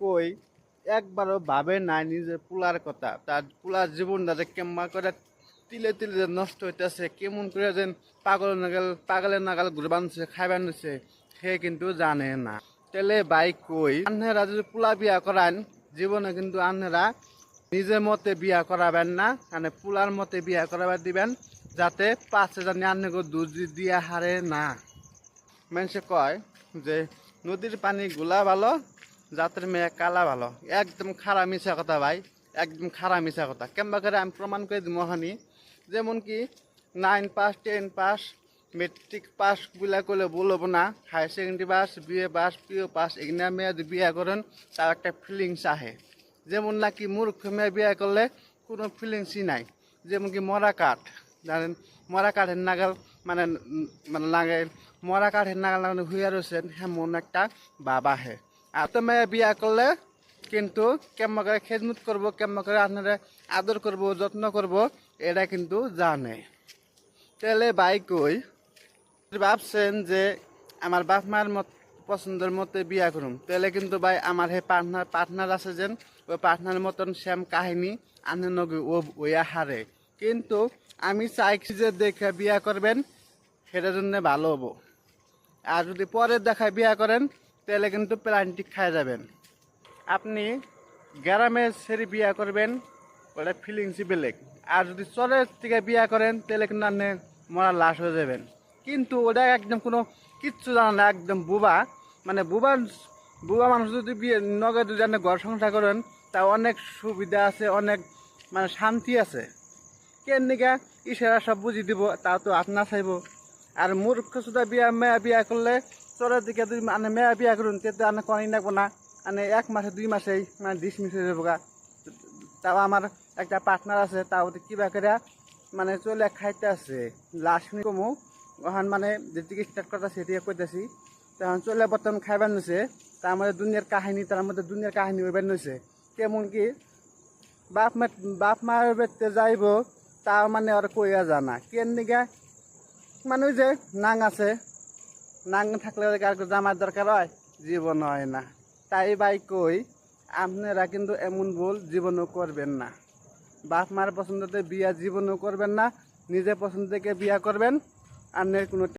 কই, একবারও ভাবে নাই নিজের পোলার কথা। তার পোলার জীবনটা যে কেমন করে তিলে তিলে যে নষ্ট হইতেছে, কেমন করে যেন পাগল নাগাল পাগলের নাগাল ঘুরবানছে খাইবার নিছে সে কিন্তু জানে না। তেলে বাইক কই আন্নেরা যদি পোলা বিয়া করান, জীবনে কিন্তু আন্নেরা নিজের মতে বিয়া করাবেন না মানে পোলার মতে বিয়া করাবার দিবেন, যাতে পাঁচে জানি আন্নকে দুধ দিয়া হারে না। মানুষে কয় যে, নদীর পানি গুলা ভালো জাতের মেয়ে কালা ভালো। একদম খারা মিশা কথা ভাই, একদম খারা মিশা কথা। কেমবা করে আমি প্রমাণ করে দিব হানি। যেমন কি nine pass ten pass matric পাসগুলা করলে বলব না। Higher secondary pass BA pass পিও পাস এগুলা মেয়ে যদি বিয়ে করেন, তার একটা ফিলিংস আহে যেমন নাকি মূর্খ মেয়ে বিয়ে করলে কোনো ফিলিংসই নাই। যেমন কি মরা কাঠ, জানেন, মরা কাঠের নাগাল মানে মানে নাগাল, মরা কাঠের নাগাল হইয়া রয়েছেন হেমন একটা বাবা হে। আর বিয়া করলে কিন্তু কেমন করে খেদমত করব, কেমন করে আপনারা আদর করব, যত্ন করব, এটা কিন্তু জানে। তাহলে ভাই কই? ভাবছেন যে আমার বাপ মায়ের মত, পছন্দের মতে বিয়া করুম। তাহলে কিন্তু ভাই আমার হে পার্টনার পার্টনার আছে যেন ওই পার্টনার মতন শ্যাম কাহিনী আনে নগে, ও ওয়া হারে। কিন্তু আমি চাইছি যে দেখে বিয়া করবেন, সেটার জন্য ভালো হব। আর যদি পরে দেখায় বিয়া করেন তাহলে কিন্তু প্লান্টিক খাই যাবেন। আপনি গ্রামে সেরি বিয়া করবেন ওটা ফিলিংসই বেলেগ আর যদি চরের থেকে বিয়া করেন, তাহলে কিন্তু আপনি মরা লাশ হয়ে যাবেন। কিন্তু ওটা একদম কোনো কিচ্ছু জানা না, একদম বুবা। মানে বুবা বুবা মানুষ যদি বিয়ে নগে যদি আপনি ঘর সংসার করেন, তা অনেক সুবিধা আছে, অনেক মানে শান্তি আছে। কেন নিকা ইশারা সব বুঝি দিব, তা তো আপনার চাইব। আর মূর্খ সুদা বিয়া, মেয়া বিয়া করলে চরের দিকে দুই মানে মেয়া বিয়া করুন তেতে আনে কনি লাগবো না। মানে এক মাসে, দুই মাসেই মানে ডিসমিস হয়ে যাব গা তাও আমার একটা পার্টনার আছে, তাও তো কিবা করে মানে চলে খাইতে আছে লাস্ট কমু। ওখান মানে যেদিকে স্টার্ট করতে সেদিকে করতেছি তখন চলে বর্তমান খাইবার নিছে। তার মধ্যে দুনিয়ার কাহিনী, তার মধ্যে দুনিয়ার কাহিনী হইবার নিছে। কেমন কি? বাপ মা বাপ মার বেতে যাইব, তাও মানে ওরা কইয়া জানা কেন নিগা? মানে যে নাং আছে নাং থাকলে কারও জামার দরকার হয়? জীবন হয় না। তাই বাই কই, আপনারা কিন্তু এমন ভুল জীবনও করবেন না। বাপ মার পছন্দতে বিয়া জীবনও করবেন না নিজে পছন্দ থেকে বিয়া করবেন, আর কোনো